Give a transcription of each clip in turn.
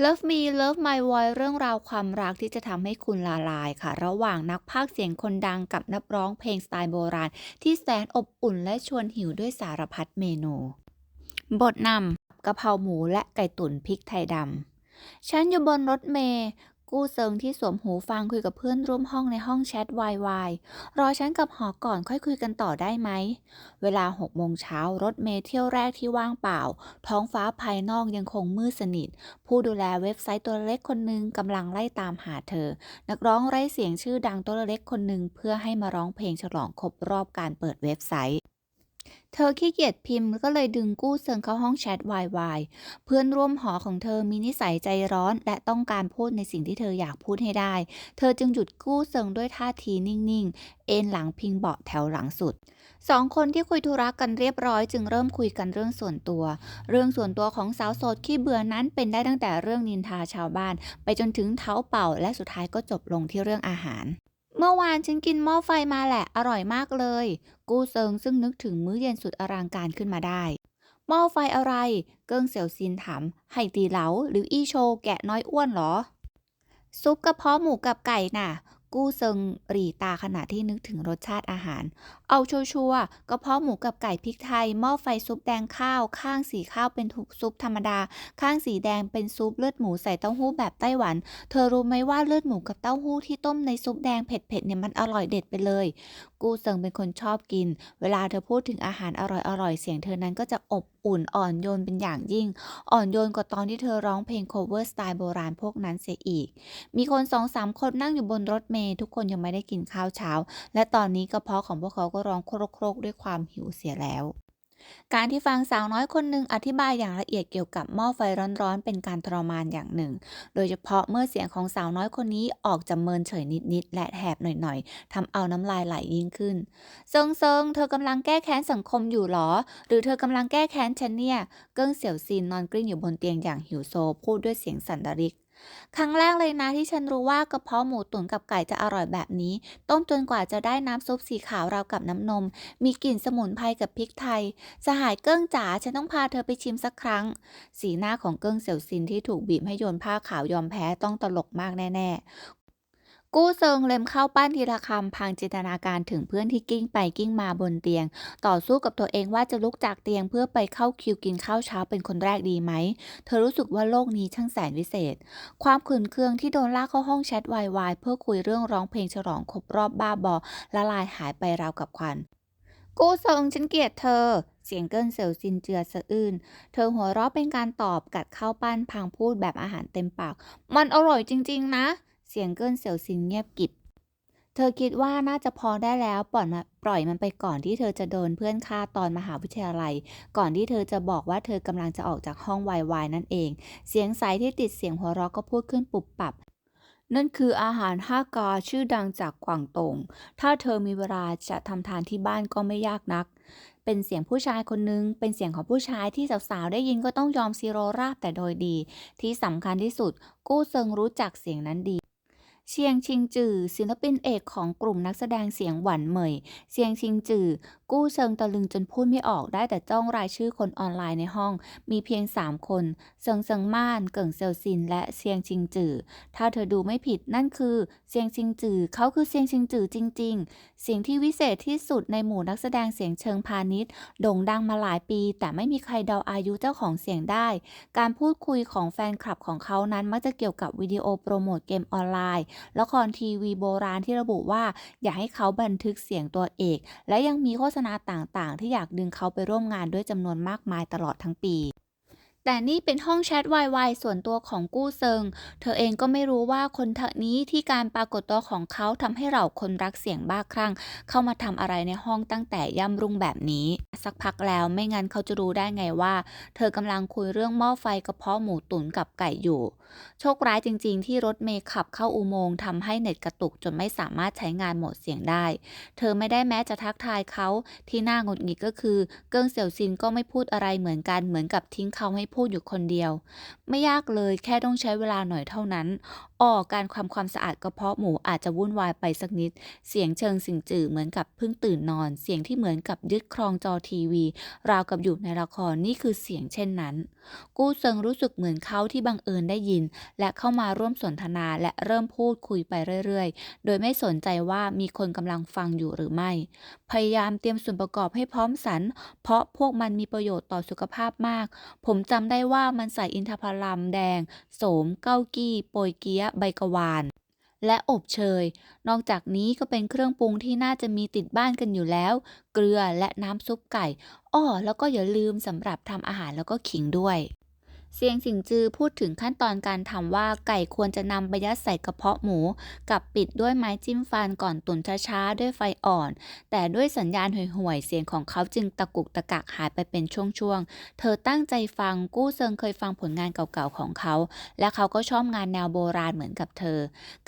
Love Me Love My Voice เรื่องราวความรักที่จะทำให้คุณละลายค่ะ ระหว่างนักพากย์เสียงคนดังกับนักร้องเพลงสไตล์โบราณ ที่แสนอบอุ่นและชวนหิวด้วยสารพัดเมนู บทนำกะเพราหมูและไก่ตุ๋นพริกไทยดำฉันอยู่บนรถเมล์ กู้เซิงที่สวมหูฟังคุยกับเพื่อนร่วมห้องในห้องแชทวายวายรอฉันกับหอก่อนค่อยคุยกันต่อได้ไหม เวลาหกโมงเช้ารถเมล์เที่ยวแรกที่ว่างเปล่า ท้องฟ้าภายนอกยังคงมืดสนิท ผู้ดูแลเว็บไซต์ตัวเล็กคนหนึ่งกำลังไล่ตามหาเธอ นักร้องไร้เสียงชื่อดังตัวเล็กคนหนึ่งเพื่อให้มาร้องเพลงฉลองครบรอบการเปิดเว็บไซต์ เธอขี้เกียจพิมพ์ก็เลยดึงกู้เซิงเข้าห้องแชทวายวายเพื่อนร่วมหอของเธอมีนิสัยใจร้อน และต้องการพูดในสิ่งที่เธออยากพูดให้ได้ เธอจึงหยุดกู้เซิงด้วยท่าทีนิ่งๆ เอนหลังพิงเบาะแถวหลังสุดสองคนที่คุยธุระกันเรียบร้อยจึงเริ่มคุยกันเรื่องส่วนตัว เรื่องส่วนตัวของสาวโสดขี้เบื่อนั้นเป็นได้ตั้งแต่เรื่องนินทาชาวบ้าน ไปจนถึงเท้าเป่า และสุดท้ายก็จบลงที่เรื่องอาหาร เมื่อวานฉันกินหม้อไฟมาแหละ อร่อยมากเลย กู้เซิงซึ่งนึกถึงมื้อเย็นสุดอลังการขึ้นมาได้ หม้อไฟอะไร เกิ้งเสี่ยวซินถามไห่ตีเหลาหรืออี้โช แกะน้อยอ้วนเหรอ ซุปกระเพาะหมูกับไก่น่ะ กู้เซิงหรีตาขณะที่นึกถึงรสชาติอาหาร เอาชัวร์ๆกระเพาะหมูกับไก่พริกไทย หม้อไฟซุปแดงข้าว ข้างสีข้าวเป็นทุกซุปธรรมดา ข้างสีแดงเป็นซุปเลือดหมูใส่เต้าหู้แบบไต้หวัน เธอรู้ไหมว่าเลือดหมูกับเต้าหู้ที่ต้มในซุปแดงเผ็ดๆเนี่ยมันอร่อยเด็ดไปเลย กู้เซิงเป็นคนชอบกิน เวลาเธอพูดถึงอาหารอร่อยๆเสียงเธอนั้นก็จะอบอุ่นอ่อนโยนเป็นอย่างยิ่ง อ่อนโยนกว่าตอนที่เธอร้องเพลง cover สไตล์โบราณพวกนั้นเสียอีก มีคนสองสามคนนั่งอยู่บนรถเมลทุกคนยังไม่ได้กินข้าวเช้า และตอนนี้กระเพาะของพวกเขาก็ร้องโครกๆด้วยความหิวเสียแล้วการที่ฟังสาวน้อยคนหนึ่งอธิบายอย่างละเอียดเกี่ยวกับหม้อไฟร้อนๆ เป็นการทรมานอย่างหนึ่ง โดยเฉพาะเมื่อเสียงของสาวน้อยคนนี้ออกจะเมินเฉยนิดๆ และแหบหน่อยๆทำเอาน้ำลายไหลยิ่งขึ้น เซิงเซิงเธอกำลังแก้แค้นสังคมอยู่หรอ หรือเธอกำลังแก้แค้นฉันเนี่ย เกิ้งเสี่ยวซินนอนกลิ้งอยู่บนเตียงอย่างหิวโซพูดด้วยเสียงสั่นระริก ครั้งแรกเลยนะที่ฉันรู้ว่ากระเพาะหมูตุ๋นกับไก่จะอร่อยแบบนี้ ต้มจนกว่าจะได้น้ำซุปสีขาวราวกับน้ำนม มีกลิ่นสมุนไพรกับพริกไทย สหายเกิ้งจ๋าฉันต้องพาเธอไปชิมสักครั้ง สีหน้าของเกิ้งเสี่ยวซินที่ถูกบีบให้โยนผ้าขาวยอมแพ้ต้องตลกมากแน่ๆ กู้เซิงเล็มเข้าปั้นทีละคำพางจินตนาการถึงเพื่อนที่กิ้งไปกิ้งมาบนเตียง ต่อสู้กับตัวเองว่าจะลุกจากเตียงเพื่อไปเข้าคิวกินข้าวเช้าเป็นคนแรกดีไหม เธอรู้สึกว่าโลกนี้ช่างแสนวิเศษ ความขืนเคืองที่โดนลากเข้าห้องแชทวายวาย เพื่อคุยเรื่องร้องเพลงฉลองครบรอบบ้าบอละลายหายไปราวกับควัน กู้เซิงฉันเกลียดเธอเสียงเกิ้นเซลซินเจือสะอื้น เธอหัวเราะเป็นการตอบกัดข้าวปั้นพางพูดแบบอาหารเต็มปาก มันอร่อยจริง ๆ นะ เสียงเกิ้นเสี่ยวซินเงียบกิบ เธอคิดว่าน่าจะพอได้แล้วปล่อยมาปล่อยมันไปก่อนที่เธอจะโดนเพื่อนฆ่าตอนมหาวิทยาลัย ก่อนที่เธอจะบอกว่าเธอกำลังจะออกจากห้องวายวายนั่นเอง เสียงใสที่ติดเสียงหัวเราะก็พูดขึ้นปุบปับนั่นคืออาหารห้ากาชื่อดังจากกวางตง ถ้าเธอมีเวลาจะทำทานที่บ้านก็ไม่ยากนัก เป็นเสียงผู้ชายคนนึง เป็นเสียงของผู้ชายที่สาวๆ ได้ยินก็ต้องยอมซีโรราบแต่โดยดี ที่สำคัญที่สุด กู้เซิงรู้จักเสียงนั้นดี เชียงชิงจือศิลปินเอกของกลุ่มนักแสดงเสียงหวันเหมย เชียงชิงจือกู้เซิงตะลึงจนพูดไม่ออกได้แต่จ้องรายชื่อคนออนไลน์ในห้อง มีเพียง 3 คนเซิงเซิงม่าน เกิ่งเซลซิน และเซียงชิงจือถ้าเธอดูไม่ผิดนั่นคือเซียงชิงจือเขาคือเซียงชิงจือจริง ๆ สิ่งที่วิเศษที่สุดในหมู่นักแสดงเสียงเชิงพาณิชย์โด่งดังมาหลายปี แต่ไม่มีใครเดาอายุเจ้าของเสียงได้ การพูดคุยของแฟนคลับของเขานั้นมักจะเกี่ยวกับวิดีโอโปรโมทเกมออนไลน์ละครทีวีโบราณที่ระบุว่าอยากให้เขาบันทึกเสียงตัวเอก และยังมีโฆษณาต่างๆ ที่อยากดึงเขาไปร่วมงานด้วยจำนวนมากมายตลอดทั้งปี แต่นี่เป็นห้องแชทวายวส่วนตัวของกู้เซิง เธอเองก็ไม่รู้ว่าคนทนี้ที่การปรากฏตัวของเขาทำให้เราคนรักเสียงบ้าคลั่ง เข้ามาทำอะไรในห้องตั้งแต่ย่ำรุ่งแบบนี้ สักพักแล้วไม่งั้นเขาจะรู้ได้ไงว่า เธอกำลังคุยเรื่องหม้อไฟกระเพาะหมูตุ๋นกับไก่อยู่ โชคร้ายจริง ๆ ที่รถเมย์ขับเข้าอุโมงค์ทำให้เน็ตกระตุกจนไม่สามารถใช้งานโหมดเสียงได้ เธอไม่ได้แม้จะทักทายเขาที่น่าหงุดหงิดก็คือ เกิ้งเสี่ยวซินก็ไม่พูดอะไรเหมือนกันเหมือนกับทิ้งเขาให้พูดอยู่คนเดียว ไม่ยากเลยแค่ต้องใช้เวลาหน่อยเท่านั้น ออ้อการทำความสะอาดกระเพาะหมูอาจจะวุ่นวายไปสักนิด เสียงเชิงสิงจื่อเหมือนกับเพิ่งตื่นนอน เสียงที่เหมือนกับยึดครองจอทีวี ราวกับอยู่ในละครนี่คือเสียงเช่นนั้น กู้เซิงรู้สึกเหมือนเขาที่บังเอิญได้ยิน และเข้ามาร่วมสนทนาและเริ่มพูดคุยไปเรื่อยๆ โดยไม่สนใจว่ามีคนกำลังฟังอยู่หรือไม่ พยายามเตรียมส่วนประกอบให้พร้อมสรรเพราะพวกมันมีประโยชน์ต่อสุขภาพมาก ผมจำได้ว่ามันใส่อินทผลัมแดง โสม เก้ากี้ โปยเกี๊ยะใบกะวาน และอบเชย นอกจากนี้ก็เป็นเครื่องปรุงที่น่าจะมีติดบ้านกันอยู่แล้ว เกลือและน้ำซุปไก่ อ้อ แล้วก็อย่าลืมสำหรับทำอาหารแล้วก็ขิงด้วย เซียงสิงจือพูดถึงขั้นตอนการทำว่าไก่ควรจะนำไปยัดใส่กระเพาะหมู กับปิดด้วยไม้จิ้มฟันก่อนตุ๋นช้าๆด้วยไฟอ่อน แต่ด้วยสัญญาณห่วยๆเสียงของเขาจึงตะกุกตะกักหายไปเป็นช่วงๆ เธอตั้งใจฟังกู้เซิงเคยฟังผลงานเก่าๆของเขา และเขาก็ชอบงานแนวโบราณเหมือนกับเธอ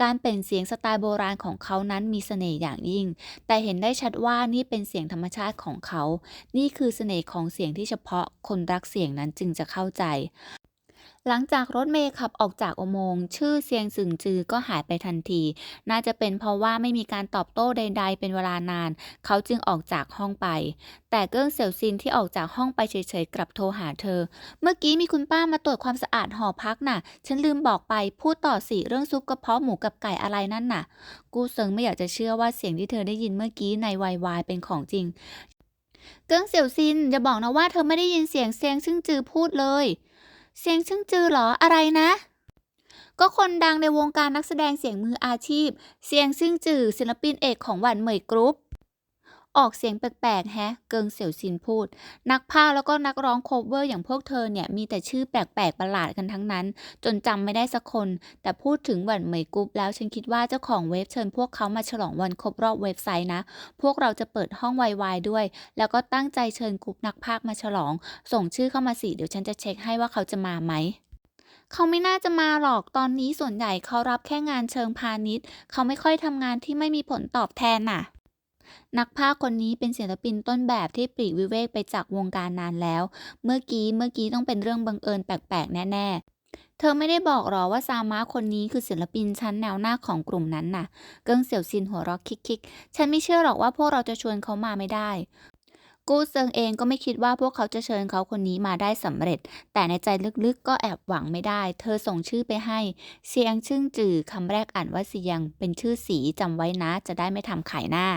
การเป็นเสียงสไตล์โบราณของเขานั้นมีเสน่ห์อย่างยิ่ง แต่เห็นได้ชัดว่านี่เป็นเสียงธรรมชาติของเขา นี่คือเสน่ห์ของเสียงที่เฉพาะคนรักเสียงนั้นจึงจะเข้าใจ หลังจากรถเมล์ขับออกจากอุโมงค์ชื่อเซียงสึงจือก็หายไปทันที น่าจะเป็นเพราะว่าไม่มีการตอบโต้ใด ๆ เป็นเวลานาน เขาจึงออกจากห้องไป แต่เกิ้งเสี่ยวซินที่ออกจากห้องไปเฉยๆกลับโทรหาเธอ เมื่อกี้มีคุณป้ามาตรวจความสะอาดหอพักน่ะ ฉันลืมบอกไปพูดต่อสิเรื่องซุปกระเพาะหมูกับไก่อะไรนั่นน่ะ กูเซิงไม่อยากจะเชื่อว่าเสียงที่เธอได้ยินเมื่อกี้ในวายวายเป็นของจริง เกิ้งเสี่ยวซินอย่าบอกนะว่าเธอไม่ได้ยินเสียงเซียงซึ่งจือพูดเลย เสียงชึ่งจือเหรออะไรนะ ก็คนดังในวงการนักแสดงเสียงมืออาชีพ เสียงซึ่งจือศิลปินเอกของหวันเหมยกรุ๊ป ออกเสียงแปลกๆแฮะ เกิงเสี่ยวซินพูด นักพากแล้วก็นักร้องโคเวอร์อย่างพวกเธอเนี่ย มีแต่ชื่อแปลกๆประหลาดกันทั้งนั้น จนจำไม่ได้สักคน แต่พูดถึงหวันเหมยกรุ๊ปแล้วฉันคิดว่าเจ้าของเว็บเชิญพวกเขามาฉลองวันครบรอบเว็บไซต์นะ พวกเราจะเปิดห้องวายๆด้วย แล้วก็ตั้งใจเชิญกรุ๊ปนักพากมาฉลอง ส่งชื่อเข้ามาสิเดี๋ยวฉันจะเช็คให้ว่าเขาจะมาไหมเขาไม่น่าจะมาหรอกตอนนี้ส่วนใหญ่เขารับแค่งานเชิงพาณิชย์ เขาไม่ค่อยทำงานที่ไม่มีผลตอบแทนน่ะ นักพากย์คนนี้เป็นศิลปินต้นแบบที่ปลีกวิเวกไปจากวงการนานแล้ว เมื่อกี้เมื่อกี้ต้องเป็นเรื่องบังเอิญแปลกๆ แน่ ๆเธอไม่ได้บอกหรอว่าซามะคนนี้คือศิลปินชั้นแนวหน้าของกลุ่มนั้นน่ะ เกิ้งเสี่ยวซินหัวเราะคิกๆ ฉันไม่เชื่อหรอกว่าพวกเราจะชวนเขามาไม่ได้ กู้เซิงเองก็ไม่คิดว่าพวกเขาจะเชิญเขาคนนี้มาได้สำเร็จ แต่ในใจลึกๆ ก็แอบหวังไม่ได้ เธอส่งชื่อไปให้ เซียงชึ่งจือคำแรกอ่านว่าเซียง เป็นชื่อสีจำไว้นะ จะได้ไม่ทำขายหน้า